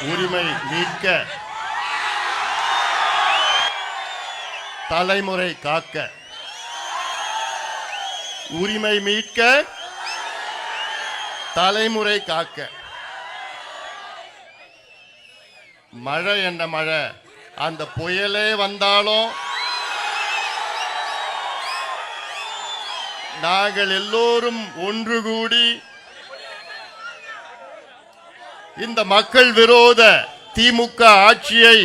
உரிமை மீட்க தலைமுறை காக்க. உரிமை மீட்க. தலைமுறை காக்க. மழை என்ன மழை? அந்த புயலே வந்தாலும் நாங்கள் எல்லோரும் ஒன்று கூடி இந்த மக்கள் விரோத திமுக ஆட்சியை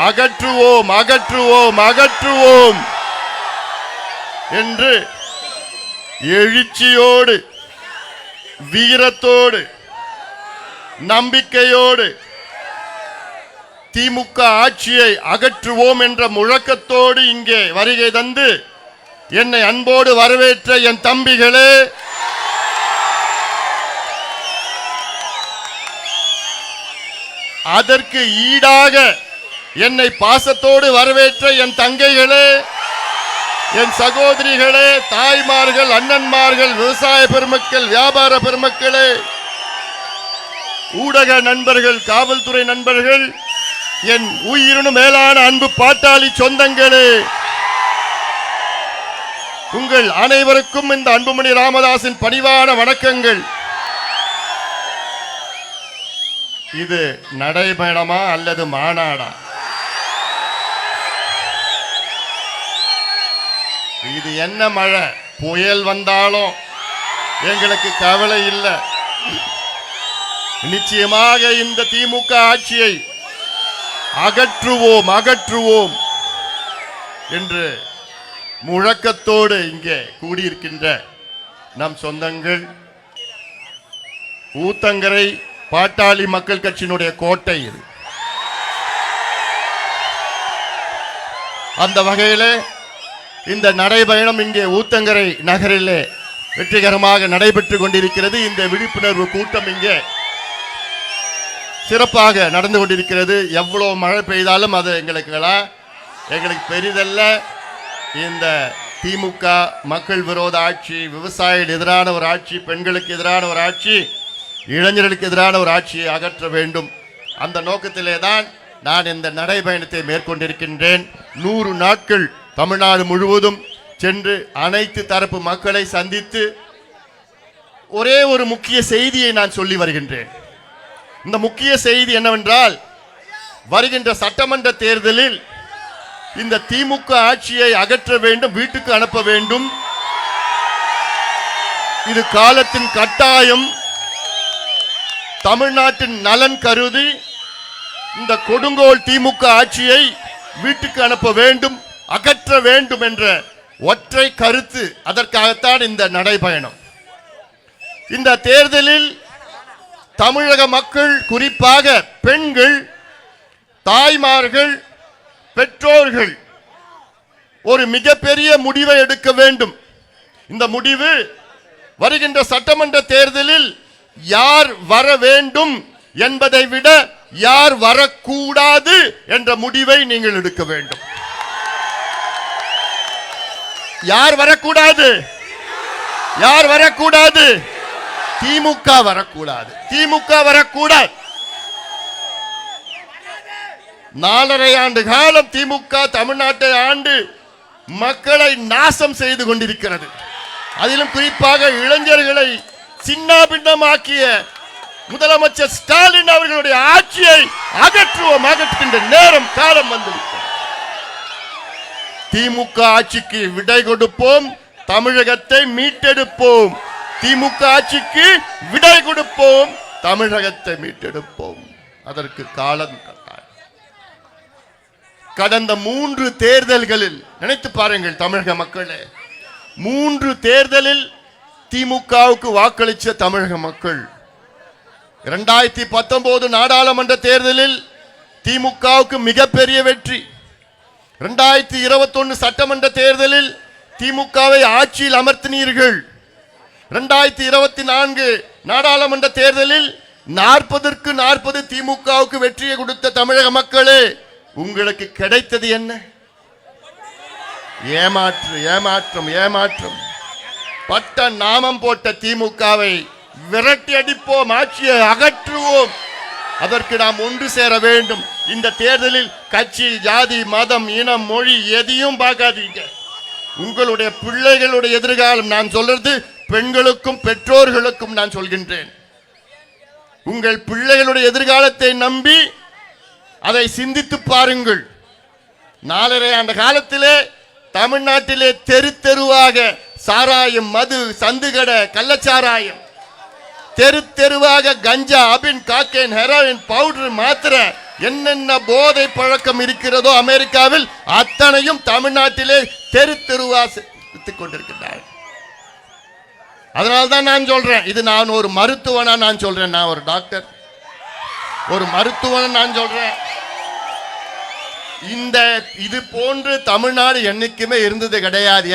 அகற்றுவோம் அகற்றுவோம் அகற்றுவோம் என்று எழுச்சியோடு வீரத்தோடு நம்பிக்கையோடு திமுக ஆட்சியை அகற்றுவோம் என்ற முழக்கத்தோடு இங்கே வருகை தந்து என்னை அன்போடு வரவேற்ற என் தம்பிகளே அதற்கு ஈடாக என்னை பாசத்தோடு வரவேற்ற என் தங்கைகளே என் சகோதரிகளே தாய்மார்கள் அண்ணன்மார்கள் விவசாய பெருமக்கள் வியாபார பெருமக்களே ஊடக நண்பர்கள் காவல்துறை நண்பர்கள் என் உயிரினும் மேலான அன்பு பாட்டாளி சொந்தங்களே உங்கள் அனைவருக்கும் இந்த அன்புமணி ராமதாஸின் பணிவான வணக்கங்கள். இது நடைபயணமா அல்லது மாநாடா? இது என்ன மழை? புயல் வந்தாலும் எங்களுக்கு கவலை இல்லை. நிச்சயமாக இந்த திமுக ஆட்சியை அகற்றுவோம் அகற்றுவோம் என்று முழக்கத்தோடு இங்கே கூடியிருக்கின்ற நம் சொந்தங்கள் ஊத்தங்கரை பாட்டாளி மக்கள் கட்சியினுடைய கோட்டை இது. அந்த வகையில் இந்த நடைபயணம் இங்கே ஊத்தங்கரை நகரிலே வெற்றிகரமாக நடைபெற்று கொண்டிருக்கிறது. இந்த விழிப்புணர்வு கூட்டம் இங்கே சிறப்பாக நடந்து கொண்டிருக்கிறது. எவ்வளோ மழை பெய்தாலும் அது எங்களுக்குலாம் எங்களுக்கு பெரிதல்ல. இந்த திமுக மக்கள் விரோத ஆட்சி விவசாயிகள் எதிரான ஒரு ஆட்சி பெண்களுக்கு எதிரான ஒரு ஆட்சி இளைஞர்களுக்கு எதிரான ஒரு ஆட்சியை அகற்ற வேண்டும். அந்த நோக்கத்திலே தான் நான் இந்த நடைபயணத்தை மேற்கொண்டிருக்கின்றேன். நூறு நாட்கள் தமிழ்நாடு முழுவதும் சென்று அனைத்து தரப்பு மக்களை சந்தித்து ஒரே ஒரு முக்கிய செய்தியை நான் சொல்லி வருகின்றேன். இந்த முக்கிய செய்தி என்னவென்றால் வருகின்ற சட்டமன்ற தேர்தலில் இந்த திமுக ஆட்சியை அகற்ற வேண்டும் வீட்டுக்கு அனுப்ப வேண்டும். இது காலத்தின் கட்டாயம். தமிழ்நாட்டின் நலன் கருதி இந்த கொடுங்கோல் திமுக ஆட்சியை வீட்டுக்கு அனுப்ப வேண்டும் அகற்ற வேண்டும் என்ற ஒற்றை கருத்து அதற்காகத்தான் இந்த நடைபயணம். இந்த தேர்தலில் தமிழக மக்கள் குறிப்பாக பெண்கள் தாய்மார்கள் பெற்றோர்கள் ஒரு மிகப்பெரிய முடிவை எடுக்க வேண்டும். இந்த முடிவு வருகின்ற சட்டமன்ற தேர்தலில் யார் வர வேண்டும் என்பதை விட யார் வரக்கூடாது என்ற முடிவை நீங்கள் எடுக்க வேண்டும். யார் வரக்கூடாது? யார் வரக்கூடாது? திமுக வரக்கூடாது. திமுக வரக்கூடாது. நாலரை ஆண்டு காலம் திமுக தமிழ்நாட்டை ஆண்டு மக்களை நாசம் செய்து கொண்டிருக்கிறது. அதிலும் குறிப்பாக இளைஞர்களை சின்ன பின்னமாக்கிய முதலமைச்சர் ஸ்டாலின் அவர்களுடைய ஆட்சியை அகற்றுவோம் அகற்றுகின்ற நேரம் காலம் வந்துவிட்டது. திமுக ஆட்சிக்கு விடை கொடுப்போம் தமிழகத்தை மீட்டெடுப்போம். திமுக ஆட்சிக்கு விடை கொடுப்போம் தமிழகத்தை மீட்டெடுப்போம். அதற்கு காலம் கட்டாயம். கடந்த மூன்று தேர்தல்களில் நினைத்து பாருங்கள் தமிழக மக்களே மூன்று தேர்தலில் திமுகவுக்கு வாக்களித்த தமிழக மக்கள். இரண்டாயிரத்தி பத்தொன்பது நாடாளுமன்ற தேர்தலில் திமுகவுக்கு மிகப்பெரிய வெற்றி. இரண்டாயிரத்தி இருபத்தொன்னு சட்டமன்ற தேர்தலில் திமுகவை ஆட்சியில் அமர்த்தினீர்கள். இரண்டாயிரத்தி இருபத்தி நான்கு நாடாளுமன்ற தேர்தலில் நாற்பதற்கு நாற்பது திமுகவுக்கு வெற்றியை கொடுத்த தமிழக மக்களே உங்களுக்கு கிடைத்தது என்ன? ஏமாற்று ஏமாற்றம் ஏமாற்றம். பட்ட நாமம் போட்ட திமுகவை விரட்டி அடிப்போம் ஆட்சியை அகற்றுவோம். அதற்கு நாம் ஒன்று சேர வேண்டும். இந்த தேர்தலில் கட்சி ஜாதி மதம் இனம் மொழி எதையும் பார்க்காதீங்க. உங்களுடைய பிள்ளைகளுடைய எதிர்காலம் நான் சொல்றது பெண்களுக்கும் பெற்றோர்களுக்கும் நான் சொல்கின்றேன். உங்கள் பிள்ளைகளுடைய எதிர்காலத்தை நம்பி அதை சிந்தித்து பாருங்கள். நாலரை ஆண்டு காலத்திலே தமிழ்நாட்டிலே தெரு தெருவாக சாராயம் மது சந்துகடை கள்ளச்சாராயம். தெரு தெருவாக கஞ்சா அபின் காக்கேன் ஹெராயின் பவுடர் மாத்திரை என்னென்ன போதை பழக்கம் இருக்கிறதோ அமெரிக்காவில் அத்தனையும் தமிழ்நாட்டிலே தெரு தெருவா வித்துக் கொண்டிருக்கிறார்கள் அதனால தான் நான் சொல்றேன் இது நான் ஒரு மருத்துவனா நான் சொல்றேன் நான் ஒரு டாக்டர். ஒரு மருத்துவன் நான் சொல்றேன். இந்த இது போன்று தமிழ்நாடு என்னைக்குமே இருந்தது கிடையாது.